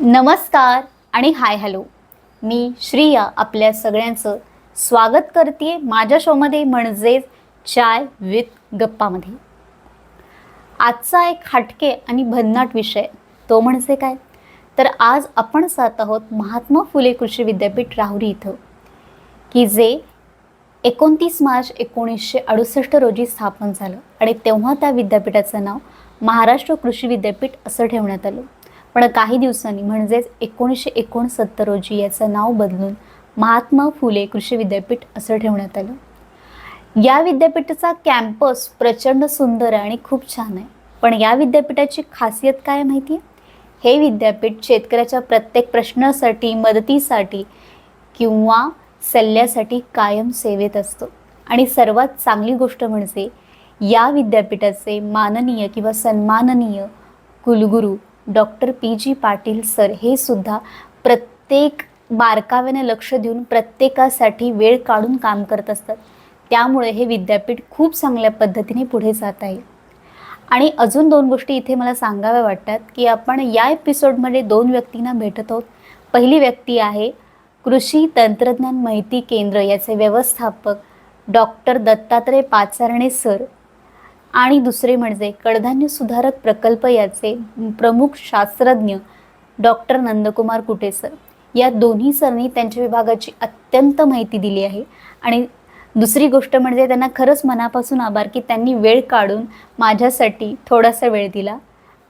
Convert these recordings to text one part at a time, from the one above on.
नमस्कार आणि hi hello. मी श्रिया आपल्या सगळ्यांचं स्वागत करते माझ्या शोमध्ये म्हणजेच चाय विथ गप्पामध्ये. आजचा एक हटके आणि भन्नाट विषय तो म्हणजे काय? तर आज आपण जात आहोत महात्मा फुले कृषी विद्यापीठ राहुरी इथं की जे एकोणतीस मार्च एकोणीसशे अडुसष्ट रोजी स्थापन झालं आणि तेव्हा त्या विद्यापीठाचं नाव महाराष्ट्र कृषी विद्यापीठ असं ठेवण्यात आलं. पण काही दिवसांनी म्हणजेच एकोणीसशे एकोणसत्तर रोजी याचं नाव बदलून महात्मा फुले कृषी विद्यापीठ असं ठेवण्यात आलं. या विद्यापीठाचा कॅम्पस प्रचंड सुंदर आहे आणि खूप छान आहे. पण या विद्यापीठाची खासियत काय माहिती आहे? हे विद्यापीठ शेतकऱ्याच्या प्रत्येक प्रश्नासाठी मदतीसाठी किंवा सल्ल्यासाठी कायम सेवेत असतो. आणि सर्वात चांगली गोष्ट म्हणजे या विद्यापीठाचे माननीय किंवा सन्माननीय कुलगुरू doctor P G Patil sir हे सुद्धा प्रत्येक बारकाव्याने लक्ष देऊन प्रत्येकासाठी वेळ काढून काम करत असतात. त्यामुळे हे विद्यापीठ खूप चांगल्या पद्धतीने पुढे जात आहे. आणि अजून दोन गोष्टी इथे मला सांगाव्या वाटतात की आपण या एपिसोडमध्ये दोन व्यक्तींना भेटत आहोत. पहिली व्यक्ती आहे कृषी तंत्रज्ञान माहिती केंद्र याचे व्यवस्थापक डॉक्टर दत्तात्रय पाचारणे सर. आणि दुसरे म्हणजे कडधान्य सुधारक प्रकल्प याचे प्रमुख शास्त्रज्ञ डॉक्टर नंदकुमार कुटे सर या दोन्ही सरनी त्यांच्या विभागाची अत्यंत माहिती दिली आहे. आणि दुसरी गोष्ट म्हणजे त्यांना खरंच मनापासून आभार की त्यांनी वेळ काढून माझ्यासाठी थोडासा वेळ दिला.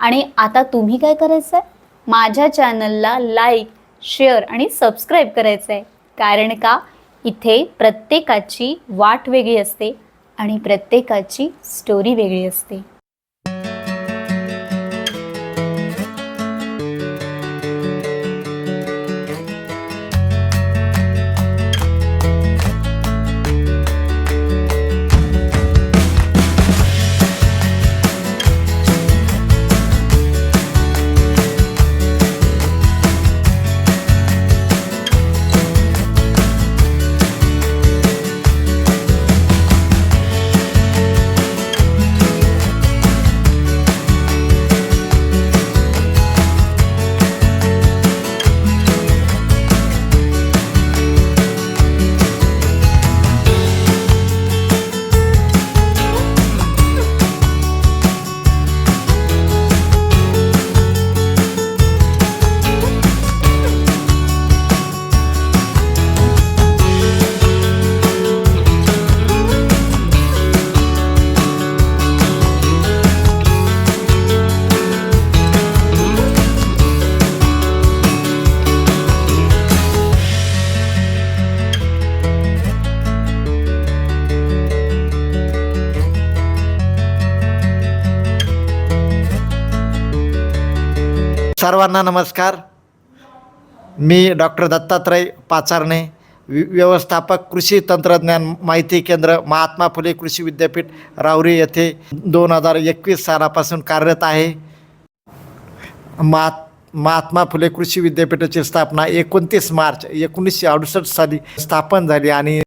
आणि आता तुम्ही काय करायचं आहे माझ्या चॅनलला लाईक शेअर आणि सबस्क्राईब करायचं आहे कारण का? इथे प्रत्येकाची वाट वेगळी असते. आणि प्रत्येकाची स्टोरी वेगळी असते. सर्वांना नमस्कार. मी डॉक्टर दत्तात्रय पाचारणे वि व्यवस्थापक कृषी तंत्रज्ञान माहिती केंद्र महात्मा फुले कृषी विद्यापीठ रावरी येथे दोन हजार एकवीस सालापासून कार्यरत आहे. महात महात्मा फुले कृषी विद्यापीठाची स्थापना एकोणतीस मार्च एकोणीसशे अडुसष्ट साली स्थापन झाली आणि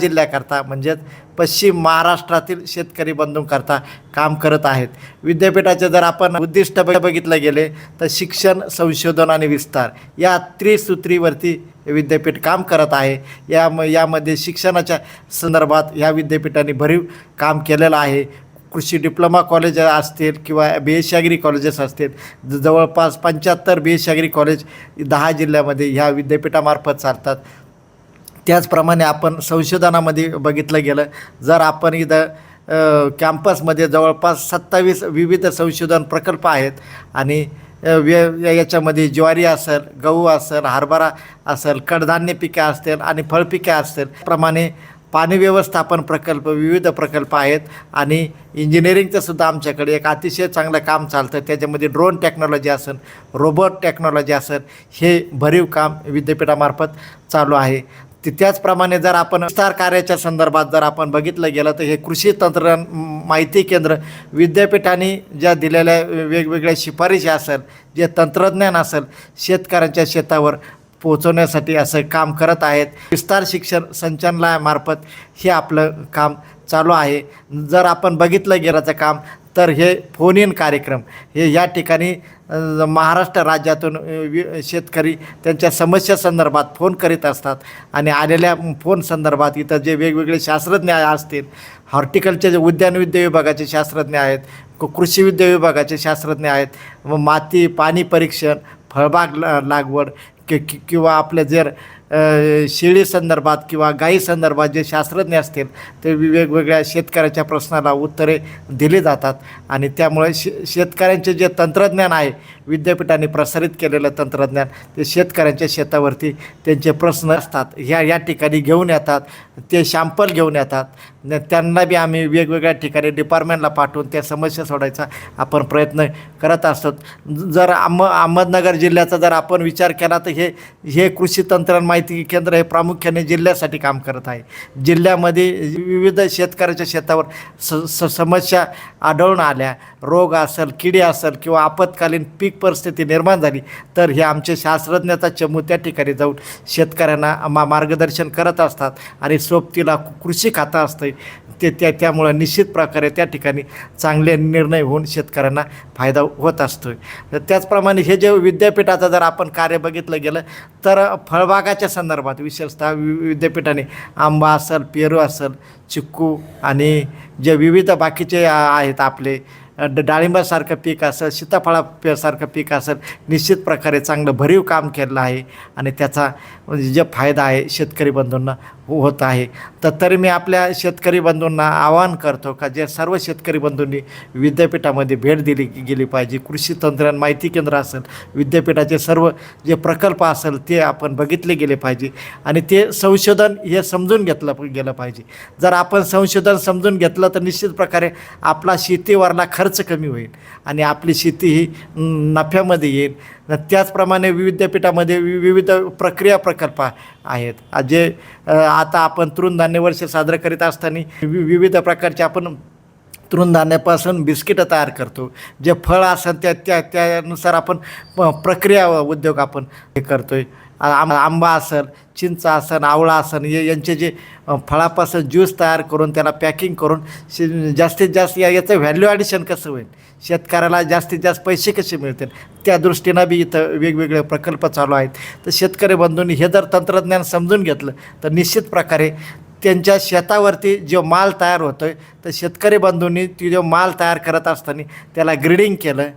जिल्ह्याकरता म्हणजेच पश्चिम महाराष्ट्रातील शेतकरी बंधूंकरता काम करत आहेत. विद्यापीठाचे जर आपण उद्दिष्ट बघितलं गेले तर शिक्षण संशोधन आणि विस्तार या त्रिसूत्रीवरती विद्यापीठ काम करत आहे. या यामध्ये शिक्षणाच्या संदर्भात ह्या विद्यापीठाने भरीव काम केलेलं आहे. कृषी डिप्लोमा कॉलेज असतील किंवा बी एस ॲग्री कॉलेजेस असतील ज- जवळपास पंच्याहत्तर बी एस ॲग्री कॉलेज दहा जिल्ह्यामध्ये ह्या विद्यापीठामार्फत चालतात. त्याचप्रमाणे आपण संशोधनामध्ये बघितलं गेलं जर आपण इथं कॅम्पसमध्ये जवळपास सत्तावीस विविध संशोधन प्रकल्प आहेत आणि वे याच्यामध्ये ज्वारी असेल गहू असेल हरभरा असेल कडधान्य पिके असतील आणि फळपिके असतील प्रमाणे पाणी व्यवस्थापन प्रकल्प विविध प्रकल्प आहेत आणि इंजिनिअरिंगचं सुद्धा आमच्याकडे एक अतिशय चांगलं काम चालतं. त्याच्यामध्ये ड्रोन टेक्नॉलॉजी असेल रोबोट टेक्नॉलॉजी असेल हे भरीव काम विद्यापीठामार्फत चालू आहे. ते त्याचप्रमाणे जर आपण विस्तार कार्याच्या संदर्भात जर आपण बघितलं गेलं तर हे कृषी तंत्रज्ञान माहिती केंद्र विद्यापीठाने ज्या दिलेल्या वेगवेगळ्या शिफारशी असेल जे तंत्रज्ञान असेल शेतकऱ्यांच्या शेतावर पोचवण्यासाठी असं काम करत आहेत. विस्तार शिक्षण संचालनामार्फत हे आपलं काम चालू आहे. जर आपण बघितलं गेल्याचं काम तर हे फोन इन कार्यक्रम. हे या ठिकाणी महाराष्ट्र राज्यातून वि- शेतकरी त्यांच्या समस्या संदर्भात फोन करीत असतात. आणि आलेल्या फोन संदर्भात इथं जे वेगवेगळे शास्त्रज्ञ असतील हॉर्टिकल्चर उद्यान विद्या विभागाचे शास्त्रज्ञ आहेत कृषीविद्या कृषी विद्या विभागाचे शास्त्रज्ञ आहेत व माती पाणी परीक्षण फळबाग ला लागवड कि किंवा आपलं जर शेळी संदर्भात किंवा गायी संदर्भात जे शास्त्रज्ञ असतील ते वेगवेगळ्या शेतकऱ्याच्या प्रश्नाला उत्तरे दिली जातात. आणि त्यामुळे शे शेतकऱ्यांचे जे तंत्रज्ञान आहे विद्यापीठाने प्रसारित केलेलं तंत्रज्ञान ते शेतकऱ्यांच्या शेतावरती त्यांचे प्रश्न असतात. ह्या या ठिकाणी घेऊन येतात. ते शॅम्पल घेऊन येतात. न त्यांना बी आम्ही वेगवेगळ्या ठिकाणी डिपार्टमेंटला पाठवून त्या समस्या सोडायचा आपण प्रयत्न करत असतो. जर अहम अहमदनगर जिल्ह्याचा जर आपण विचार केला तर हे हे कृषी तंत्रज्ञान माहिती केंद्र हे प्रामुख्याने जिल्ह्यासाठी काम करत आहे. जिल्ह्यामध्ये विविध शेतकऱ्याच्या शेतावर स स समस्या आढळून आल्या. रोग असेल किडे असेल किंवा आपत्कालीन पीक परिस्थिती निर्माण झाली तर हे आमचे शास्त्रज्ञाचा चमू त्या ठिकाणी जाऊन शेतकऱ्यांना मा मार्गदर्शन करत असतात आणि सोबतीला कृषी खातं असतं ते त्या त्यामुळं निश्चित प्रकारे त्या ठिकाणी चांगले निर्णय होऊन शेतकऱ्यांना फायदा होत असतो तर त्याचप्रमाणे हे जे विद्यापीठाचं जर आपण कार्य बघितलं गेलं तर फळबागाच्या संदर्भात विशेषतः वि विद्यापीठाने आंबा असेल पेरू असेल चिक्कू आणि जे विविध बाकीचे आहेत आपले डाळिंबासारखं पीक असेल सीताफळासारखं पीक असेल निश्चित प्रकारे चांगलं भरीव काम केलं आहे आणि त्याचा म्हणजे जे फायदा आहे शेतकरी बंधूंना हो, होत आहे. तर तरी मी आपल्या शेतकरी बंधूंना आवाहन करतो का जे सर्व शेतकरी बंधूंनी विद्यापीठामध्ये भेट दिली गेली पाहिजे कृषी तंत्रज्ञान माहिती केंद्र असेल विद्यापीठाचे सर्व जे प्रकल्प असेल ते आपण बघितले गेले पाहिजे आणि ते संशोधन हे समजून घेतलं गेलं पाहिजे. जर आपण संशोधन समजून घेतलं तर निश्चित प्रकारे आपला शेतीवरला खर्च कमी होईल आणि आपली शेती ही नफ्यामध्ये येईल. त्याचप्रमाणे विद्यापीठामध्ये वि विविध प्रक्रिया प्रकल्प आहेत. जे आता आपण तृणधान्य वर्ष साजरं करीत असताना वि विविध प्रकारचे आपण तृणधान्यापासून बिस्किटं तयार करतो. जे फळ असेल त्या त्या त्यानुसार आपण प- प्रक्रिया उद्योग आपण हे करतो आहे आम आंबा असेल चिंच असेल आवळा असेल हे यांचे जे फळापासून ज्यूस तयार करून त्याला पॅकिंग करून शे जास्तीत जास्त या याचं व्हॅल्यू ॲडिशन कसं होईल? शेतकऱ्याला जास्तीत जास्त पैसे कसे मिळतील? त्या दृष्टीनं बी इथं वेगवेगळे प्रकल्प चालू आहेत. तर शेतकरी बंधूंनी हे जर तंत्रज्ञान समजून घेतलं तर निश्चित प्रकारे त्यांच्या शेतावरती जो माल तयार होतो आहे तर शेतकरी बंधूंनी ती जो माल तयार करत असताना त्याला ग्रीडिंग केलं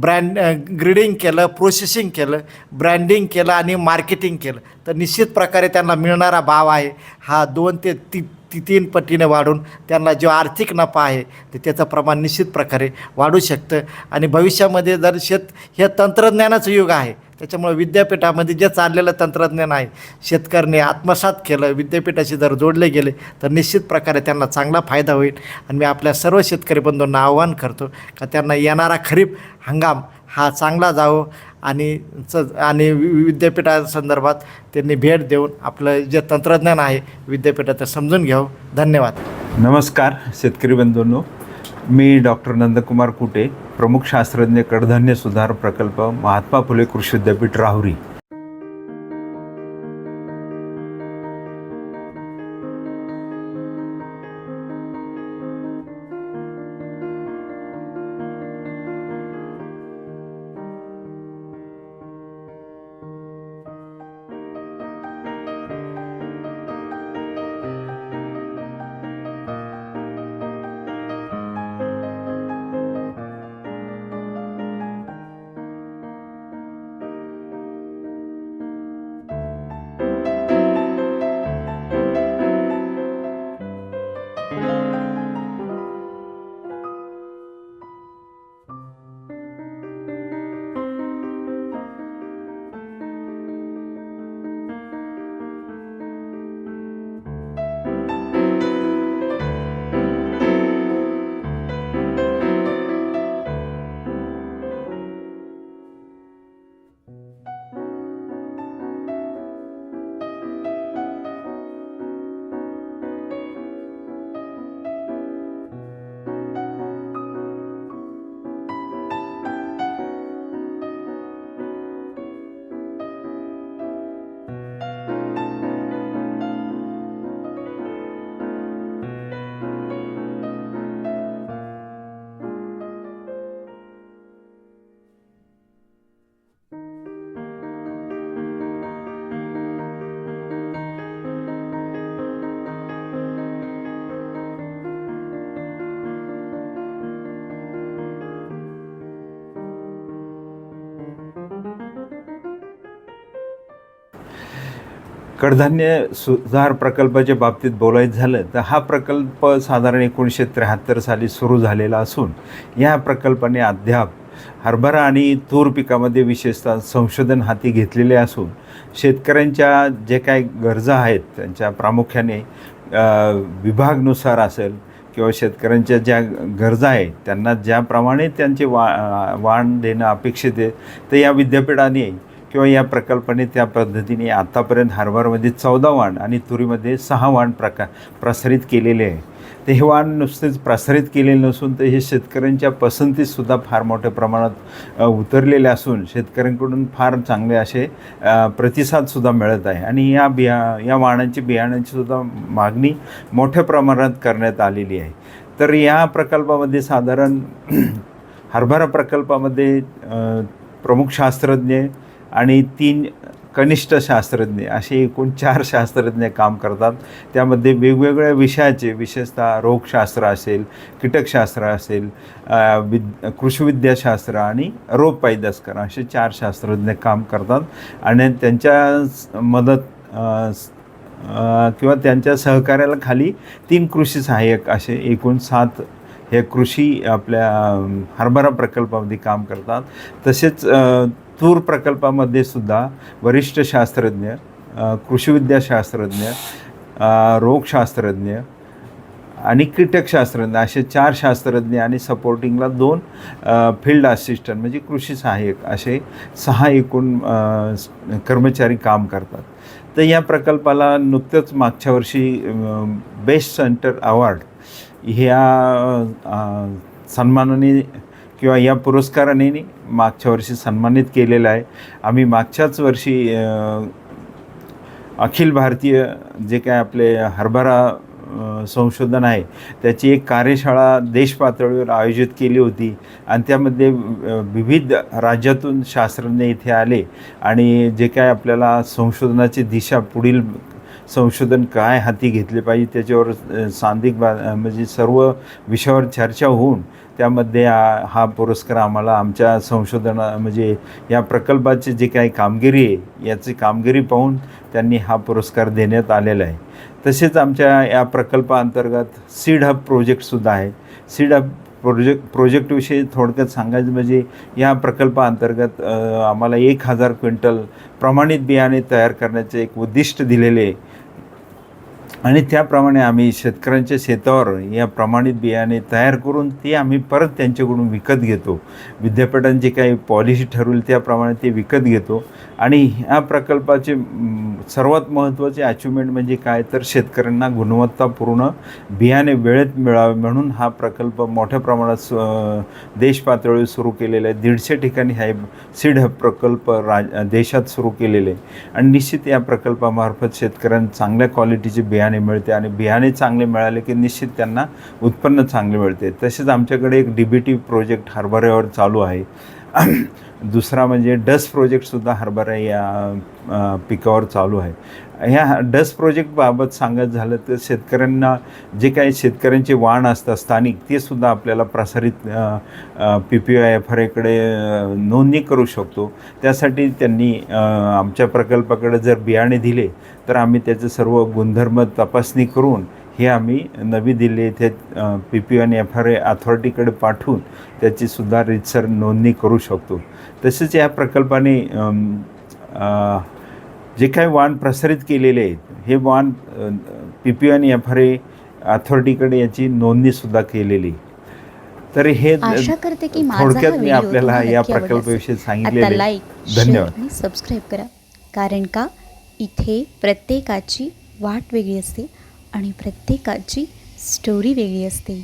ब्रँड ग्रीडिंग केलं प्रोसेसिंग केलं ब्रँडिंग केलं आणि मार्केटिंग केलं. तर निश्चित प्रकारे त्यांना मिळणारा भाव आहे. हा दोन ते ती ती तीन पटीने वाढून त्यांना जो आर्थिक नफा आहे ते त्याचं प्रमाण निश्चित प्रकारे वाढू शकतं. आणि भविष्यामध्ये जर शेत हे तंत्रज्ञानाचं युग आहे. त्याच्यामुळे विद्यापीठामध्ये जे चाललेलं तंत्रज्ञान आहे शेतकऱ्यांनी आत्मसात केलं विद्यापीठाशी जर जोडले गेले तर निश्चित प्रकारे त्यांना चांगला फायदा होईल. आणि मी आपल्या सर्व शेतकरी बंधूंना आवाहन करतो का त्यांना येणारा खरीप हंगाम हा चांगला जावो आणि च आणि वि- विद्यापीठासंदर्भात त्यांनी भेट देऊन आपलं जे तंत्रज्ञान आहे विद्यापीठाचं समजून घ्यावं. धन्यवाद. नमस्कार शेतकरी बंधूंनो. मी डॉक्टर नंदकुमार कुटे प्रमुख शास्त्रज्ञ कडधान्य सुधार प्रकल्प महात्मा फुले कृषी विद्यापीठ राहुरी. कडधान्य सुधार प्रकल्पाच्या बाबतीत बोलायचं झालं तर हा प्रकल्प साधारण एकोणीसशे त्र्याहत्तर साली सुरू झालेला असून या प्रकल्पाने अद्याप हरभरा आणि तूर पिकामध्ये विशेषतः संशोधन हाती घेतलेले असून शेतकऱ्यांच्या जे काय गरजा आहेत त्यांच्या प्रामुख्याने विभागनुसार असेल किंवा शेतकऱ्यांच्या ज्या गरजा आहेत त्यांना ज्याप्रमाणे त्यांचे वा वाण देणं अपेक्षित आहे तर या विद्यापीठाने किंवा या प्रकल्पाने त्या पद्धतीने आत्तापर्यंत हरभरामध्ये चौदा वाण आणि तुरीमध्ये सहा वाण प्रका प्रसारित केलेले आहे. ते हे वाण नुसतेच प्रसारित केलेले नसून ते हे शेतकऱ्यांच्या पसंतीसुद्धा फार मोठ्या प्रमाणात उतरलेले असून शेतकऱ्यांकडून फार चांगले असे प्रतिसादसुद्धा मिळत आहे. आणि या बिया या वाणांची बियाणांचीसुद्धा मागणी मोठ्या प्रमाणात करण्यात आलेली आहे. तर या प्रकल्पामध्ये साधारण हरभरा प्रकल्पामध्ये प्रमुख शास्त्रज्ञ आणि तीन कनिष्ठ शास्त्रज्ञ असे एकूण चार शास्त्रज्ञ काम करतात. त्यामध्ये वेगवेगळ्या विषयाचे विशेषतः रोगशास्त्र असेल कीटकशास्त्र असेल विद कृषीविद्याशास्त्र आणि रोग पैदासकर असे चार शास्त्रज्ञ काम करतात. आणि त्यांच्या मदत किंवा त्यांच्या सहकार्याला खाली तीन कृषी सहाय्यक असे एकूण सात हे कृषी आपल्या हरभरा प्रकल्पामध्ये काम करतात. तसेच तूर प्रकल्पामध्ये सुद्धा वरिष्ठ शास्त्रज्ञ कृषीविद्याशास्त्रज्ञ रोगशास्त्रज्ञ आणि कीटकशास्त्रज्ञ असे चार शास्त्रज्ञ आणि सपोर्टिंगला दोन फील्ड असिस्टंट म्हणजे कृषी सहाय्यक असे सहा एकूण कर्मचारी काम करतात. तर या प्रकल्पाला नुकतंच मागच्या वर्षी बेस्ट सेंटर अवॉर्ड ह्या सन्मानाने किंवा या पुरस्काराने मागच्या वर्षी सन्मानित केलेलं आहे. आम्ही मागच्याच वर्षी अखिल भारतीय जे काय आपले हरभरा संशोधन आहे त्याची एक कार्यशाळा देश पातळीवर आयोजित केली होती आणि त्यामध्ये विविध राज्यातून शास्त्रज्ञ इथे आले आणि जे काय आपल्याला संशोधनाची दिशा पुढील संशोधन काय हाती घेतले पाहिजे त्याच्यावर सांधिक बा म्हणजे सर्व विषयावर चर्चा होऊन त्यामध्ये हा पुरस्कार आम्हाला आमच्या संशोधना म्हणजे या प्रकल्पाची जी काही कामगिरी आहे याची कामगिरी पाहून त्यांनी हा पुरस्कार देण्यात आलेला आहे. तसेच आमच्या या प्रकल्पाअंतर्गत सीड हब प्रोजेक्टसुद्धा आहे. सीड हब प्रोजेक्ट प्रोजेक्टविषयी थोडक्यात सांगायचं म्हणजे या प्रकल्पाअंतर्गत आम्हाला एक हजार क्विंटल प्रमाणित बियाणे तयार करण्याचे एक उद्दिष्ट दिलेले आहे. आणि त्याप्रमाणे आम्ही शेतकऱ्यांच्या शेतावर या प्रमाणित बियाणे तयार करून ते आम्ही परत त्यांच्याकडून विकत घेतो. विद्यापीठांची काही पॉलिसी ठरवली त्याप्रमाणे ते विकत घेतो. आणि ह्या प्रकल्पाचे सर्वात महत्त्वाचे अचिव्हमेंट म्हणजे काय? तर शेतकऱ्यांना गुणवत्तापूर्ण बियाणे वेळेत मिळावे म्हणून हा प्रकल्प मोठ्या प्रमाणात स- देश पातळीवर सुरू केलेला आहे. दीडशे ठिकाणी हा सीड हब प्रकल्प राज देशात सुरू केलेले आहे. आणि निश्चित या प्रकल्पामार्फत शेतकऱ्यांना चांगल्या क्वालिटीचे बियाणे मिळते आणि बियाणे चांगले मिळाले की निश्चित त्यांना उत्पन्न चांगले मिळते. तसेच आमच्याकडे एक डी बी टी प्रोजेक्ट हरभऱ्यावर चालू आहे. दुसरा म्हणजे डस प्रोजेक्टसुद्धा हरभरा या पिकावर चालू आहे. ह्या डस प्रोजेक्टबाबत सांगत झालं तर शेतकऱ्यांना जे काही शेतकऱ्यांचे वाण असतात स्थानिक ते सुद्धा आपल्याला प्रसारित P P I F R एकडे नोंदणी करू शकतो. त्यासाठी त्यांनी आमच्या प्रकल्पाकडे जर बियाणे दिले तर आम्ही त्याचे सर्व गुणधर्म तपासणी करून हे आम्ही नवी दिल्ली येथे पी पी आणि एफ आर ए अथॉरिटीकडे पाठवून त्याचीसुद्धा रितसर नोंदणी करू शकतो. तसेच या प्रकल्पाने जे काही वाण प्रसारित केलेले आहेत हे वाण पी पी आणि एफ आर ए अथॉरिटीकडे याची नोंदणीसुद्धा केलेली. तर हे आशा करते की थोडक्यात मी आपल्याला या प्रकल्पाविषयी. सांगितलेले धन्यवाद. सबस्क्राईब करा. कारण का? इथे प्रत्येकाची वाट वेगळी असते. आणि प्रत्येकाची स्टोरी वेगळी असते.